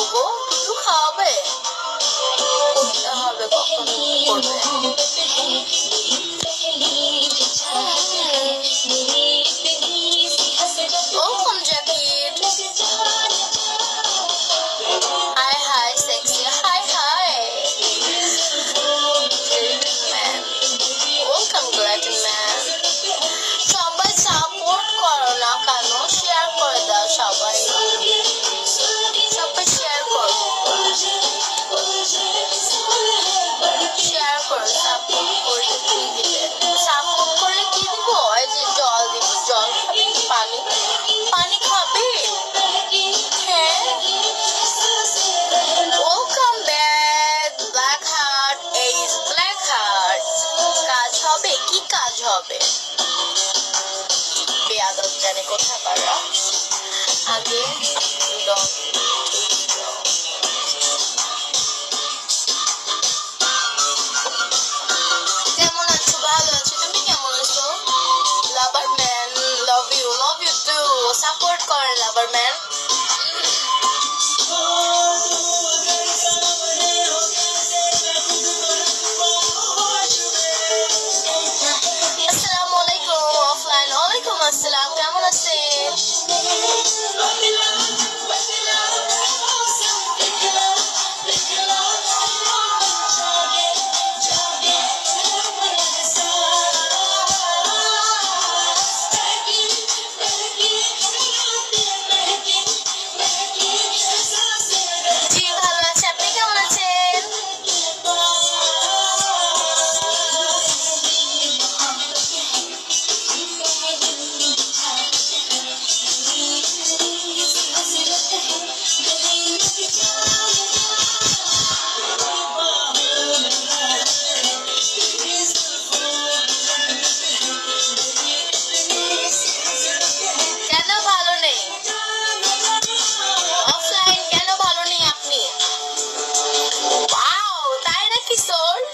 দেবো কিছু খাওয়াবে? করতে হবে কখন করবে? কাজ হবে। বেয়াদব জানে কোথা পারা। আগে sol.